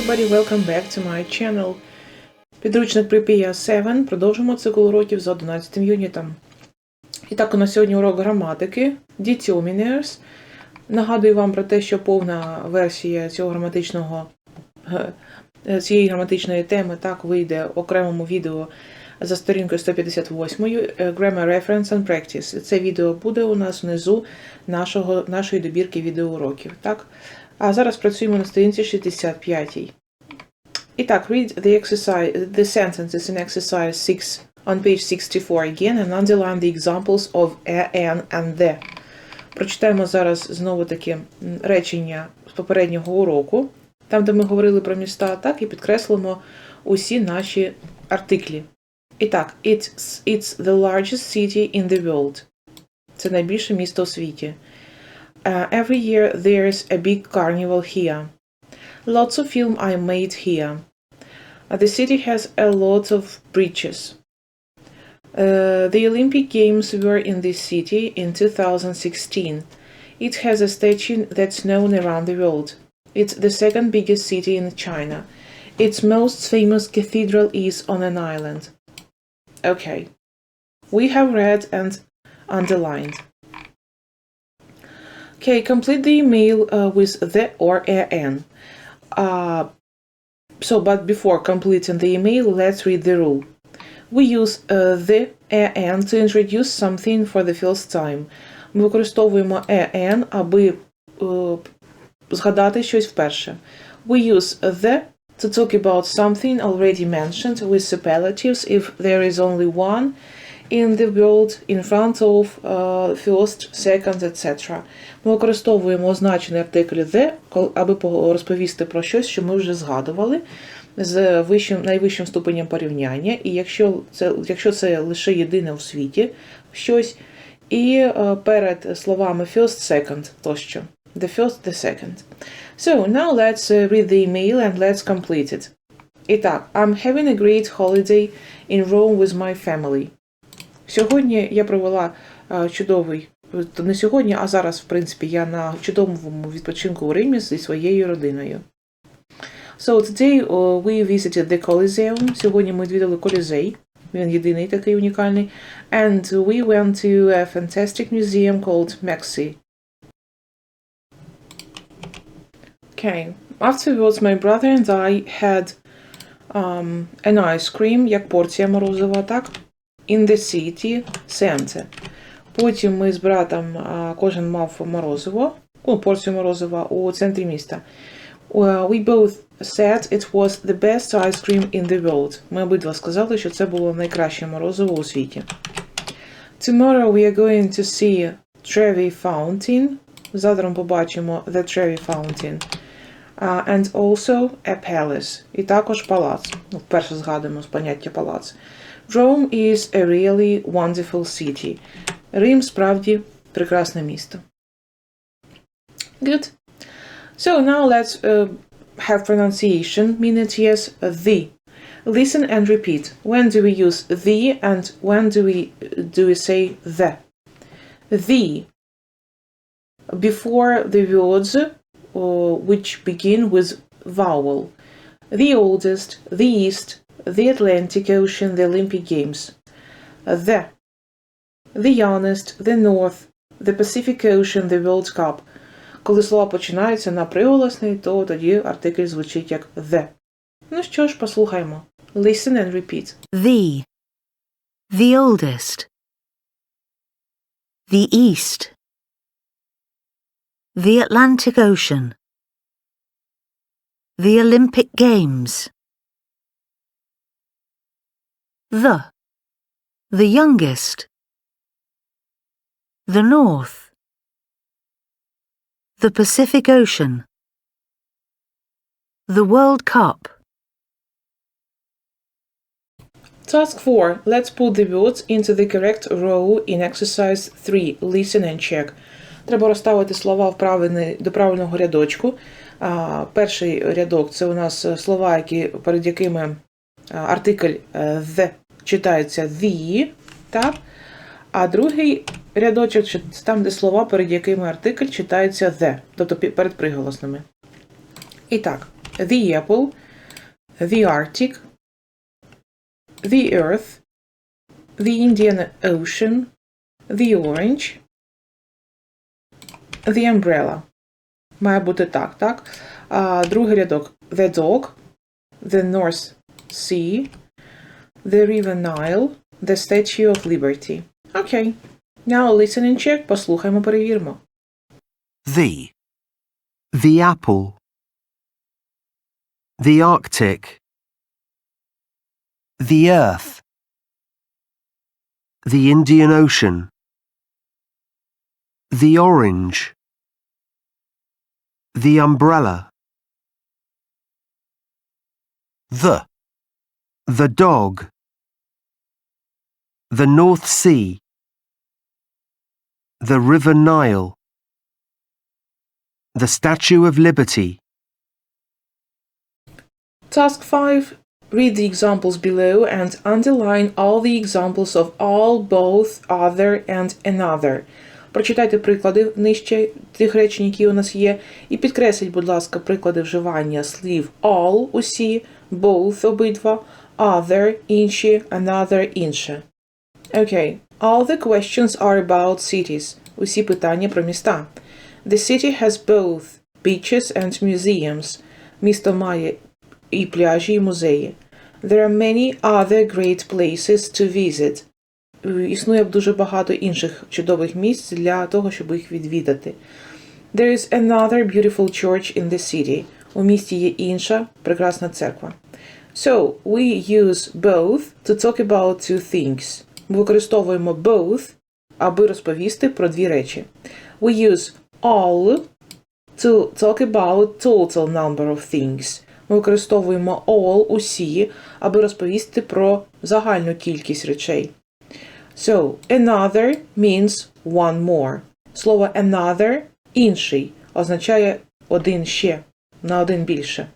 everybody, welcome back to my channel. Підручник припія 7. Продовжимо цикл уроків за 11 юнітом. І так, у нас сьогодні урок граматики, determiners. Нагадую вам про те, що повна версія цього граматичного е, цієї граматичної теми так вийде в окремому відео за сторінкою 158 е, Grammar Reference and Practice. Це відео буде у нас внизу нашого, нашої добірки відеоуроків. Так? А зараз працюємо на сторінці 65. І read the exercise, the sentences in exercise 6 on page 64 again and underline the examples of an and the. Прочитаємо зараз знову таки речення з попереднього уроку, там, де ми говорили про міста, так, і підкреслимо усі наші артиклі. І it's, it's the largest city in the world. Це найбільше місто у світі. Uh, every year there's a big carnival here. Lots of film are made here. Uh, the city has a lot of bridges. Uh, the Olympic Games were in this city in 2016. It has a statue that's known around the world. It's the second biggest city in China. Its most famous cathedral is on an island. Okay. We have read and underlined. Okay, complete the email uh, with the or an. Uh, so, but before completing the email, let's read the rule. We use uh, the an to introduce something for the first time. Ми використовуємо an, аби е, згадати щось вперше. We use the to talk about something already mentioned with superlatives if there is only one in the world in front of uh, first, second, etc. Ми використовуємо означений артикль the, аби розповісти про щось, що ми вже згадували з вищим, найвищим ступенем порівняння. І якщо це, якщо це лише єдине у світі щось, і е, перед словами first, second тощо. The first, the second. So now let's uh, read the email and let's complete it. І так, I'm having a great holiday in Rome with my family. Сьогодні я провела е, чудовий, то не сьогодні, а зараз, в принципі, я на чудовому відпочинку у Римі зі своєю родиною. So today we visited the Coliseum. Сьогодні ми відвідали Колізей. Він єдиний такий унікальний. And we went to a fantastic museum called Maxi. Okay. Afterwards, my brother and I had um, an ice cream, як порція морозива, так? In the city center. Потім ми з братом кожен мав морозиво, ну, порцію морозива у центрі міста. We both said it was the best ice cream in the world. Ми обидва сказали, що це було найкраще морозиво у світі. Tomorrow we are going to see Trevi Fountain. Завтра ми побачимо The Trevi Fountain. Uh, and also a palace. І також палац. Ну, вперше згадуємо з поняття палац. Rome is a really wonderful city. Рим справді прекрасне місто. Good. So now let's uh, have pronunciation. Minute yes, the. Listen and repeat. When do we use the and when do we do we say the? The. Before the words uh, which begin with vowel. The oldest, the east, the Atlantic Ocean, the Olympic Games. The. The youngest, the north, the Pacific Ocean, the World Cup. Коли слова починаються на приголосний, то тоді артикль звучить як the. Ну що ж, послухаймо. Listen and repeat. The. The oldest. The East. The Atlantic Ocean. The Olympic Games. The. The youngest. The North. The Pacific Ocean. The World Cup. Task 4. Let's put the words into the correct row in exercise 3. Listen and check. Треба розставити слова в правильний, до правильного рядочку. А, перший рядок це у нас е, слова, які, перед якими артикль е, the читається the, так? А другий рядочок там, де слова, перед якими артикль читається the, тобто перед приголосними. І так, the apple, the Arctic, the earth, the Indian Ocean, the orange, the umbrella. Має бути так, так. А, другий рядок the dog, the North Sea, the River Nile, the Statue of Liberty. Окей. Now listen and check. Послухаймо, перевіримо. The. The apple. The Arctic. The Earth. The Indian Ocean. The orange. The umbrella. The. The dog. The North Sea. The River Nile. The Statue of Liberty. Task 5. Read the examples below and underline all the examples of all, both, other and another. Прочитайте приклади нижче тих речень, які у нас є, і підкресліть, будь ласка, приклади вживання слів all – усі, both – обидва, Other – інші, another – інше. Okay. All the questions are about cities. Усі питання про міста. The city has both beaches and museums. Місто має і пляжі, і музеї. There are many other great places to visit. Е, Існує дуже багато інших чудових місць для того, щоб їх відвідати. There is another beautiful church in the city. У місті є інша прекрасна церква. So, we use both to talk about two things. Ми використовуємо both, аби розповісти про дві речі. We use all to talk about total number of things. Ми використовуємо all, усі, аби розповісти про загальну кількість речей. So, another means one more. Слово another інший означає один ще, на один більше.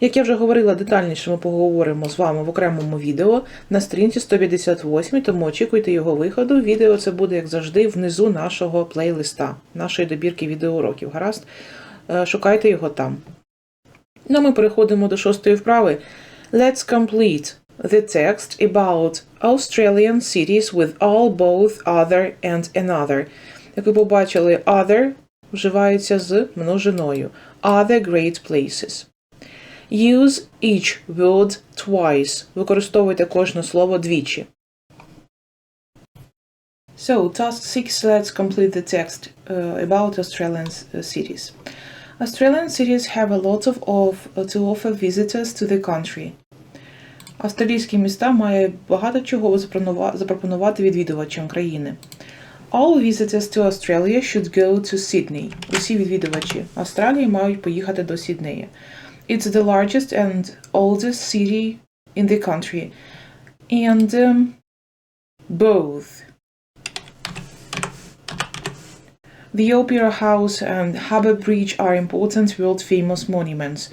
Як я вже говорила детальніше, ми поговоримо з вами в окремому відео на сторінці 158, тому очікуйте його виходу. Відео це буде, як завжди, внизу нашого плейлиста, нашої добірки відеоуроків. Гаразд, Е, шукайте його там. Ну, а ми переходимо до шостої вправи. Let's complete the text about Australian cities with all, both, other and another. Як ви побачили, other вживається з множиною. Other great places. Use each word twice. Використовуйте кожне слово двічі. So, task 6, let's complete the text uh, about Australian uh, cities. Australian cities have a lot of, of to offer visitors to the country. Австралійські міста мають багато чого запропонувати відвідувачам країни. All visitors to Australia should go to Sydney. Усі відвідувачі Австралії мають поїхати до Сіднея. It's the largest and oldest city in the country. And um, both The Opera House and Harbour Bridge are important world-famous monuments.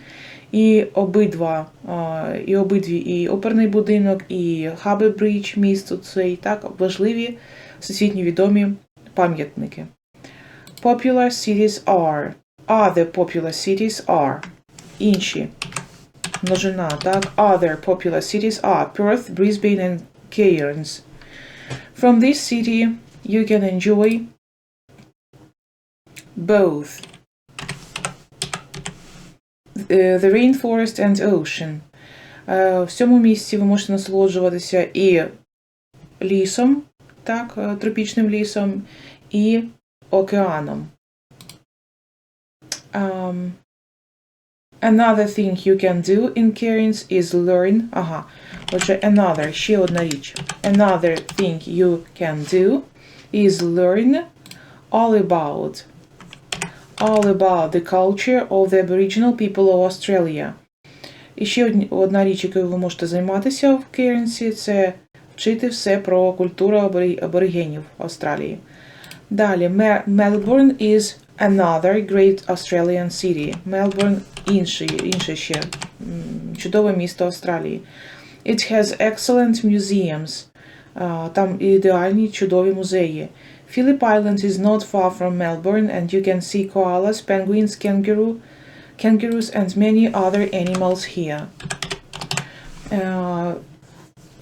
І обидва, а, і обидві, і оперний будинок, і Harbour Bridge, місто це і так важливі всесвітньо відомі пам'ятники. Popular cities are. Other popular cities are. Інші. Множина, так. Other popular cities are Perth, Brisbane and Cairns. From this city you can enjoy both Uh, the rainforest and ocean. Е, В цьому місці ви можете насолоджуватися і лісом, так, е, тропічним лісом, і океаном. Um, another thing you can do in Cairns is learn. Ага. Отже, another, ще одна річ. Another thing you can do is learn all about all about the culture of the Aboriginal people of Australia. І ще одна річ, якою ви можете займатися в Керенсі, це вчити все про культуру аборигенів Австралії. Далі, Melbourne is another great Australian city. Мелбурн інший, інше ще м, чудове місто Австралії. It has excellent museums. А, Там ідеальні чудові музеї. Phillip Island is not far from Melbourne and you can see koalas, penguins, kangaroo, kangaroos and many other animals here. Е,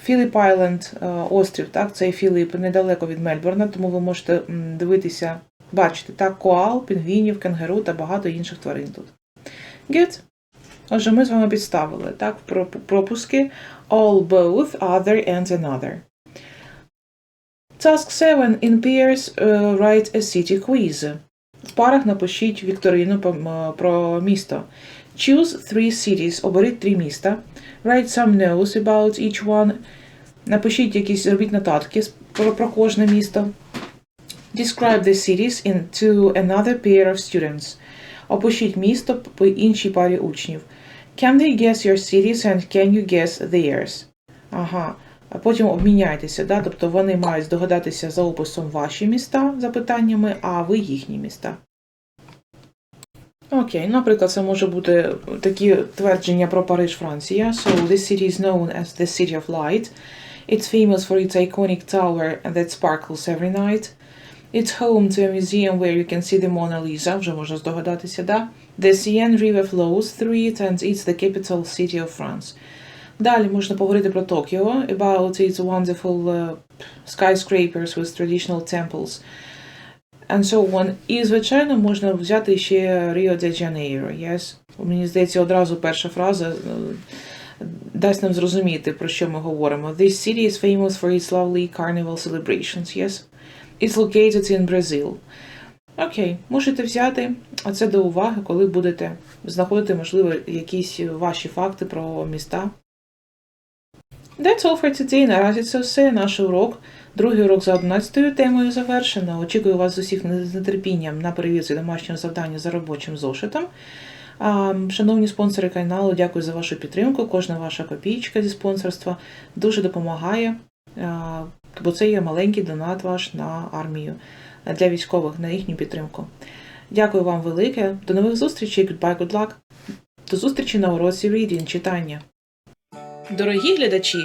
Філіп Айленд, е, острів, так, цей Філіп недалеко від Мельбурна, тому ви можете м, дивитися, бачити, так, коал, пінгвінів, кенгуру та багато інших тварин тут. Good. Отже, ми з вами підставили, так, проп- пропуски all, both, other and another. Task 7. In pairs, uh, write a city quiz. В парах напишіть вікторину про місто. Choose three cities. Оберіть три міста. Write some notes about each one. Напишіть якісь, робіть нотатки про, про кожне місто. Describe the cities into another pair of students. Опишіть місто по іншій парі учнів. Can they guess your cities and can you guess theirs? Ага. А потім обміняйтеся, да? тобто вони мають здогадатися за описом ваші міста запитаннями, а ви їхні міста. Окей, наприклад, це може бути такі твердження про Париж, Франція. So, this city is known as the City of Light. It's famous for its iconic tower that sparkles every night. It's home to a museum where you can see the Mona Lisa, вже можна здогадатися, да? The Seine River flows through it and it's the capital city of France. Далі можна поговорити про Токіо, about its wonderful uh, skyscrapers with traditional temples and so on. І, звичайно, можна взяти ще Ріо де Джанейро, yes? Мені здається, одразу перша фраза е, дасть нам зрозуміти, про що ми говоримо. This city is famous for its lovely carnival celebrations, yes? It's located in Brazil. Окей, можете взяти це до уваги, коли будете знаходити, можливо, якісь ваші факти про міста. That's all for today. Наразі це все. Наш урок. Другий урок за 11 темою завершено. Очікую вас з усіх з нетерпінням на перевірці домашнього завдання за робочим зошитом. Шановні спонсори каналу, дякую за вашу підтримку. Кожна ваша копійка зі спонсорства дуже допомагає, бо це є маленький донат ваш на армію для військових на їхню підтримку. Дякую вам велике. До нових зустрічей. Goodbye, good luck. До зустрічі на уроці Reading читання. Дорогі глядачі,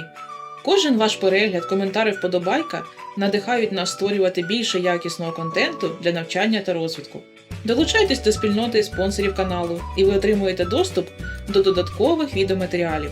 кожен ваш перегляд, коментар і вподобайка надихають нас створювати більше якісного контенту для навчання та розвитку. Долучайтесь до спільноти спонсорів каналу, і ви отримуєте доступ до додаткових відеоматеріалів.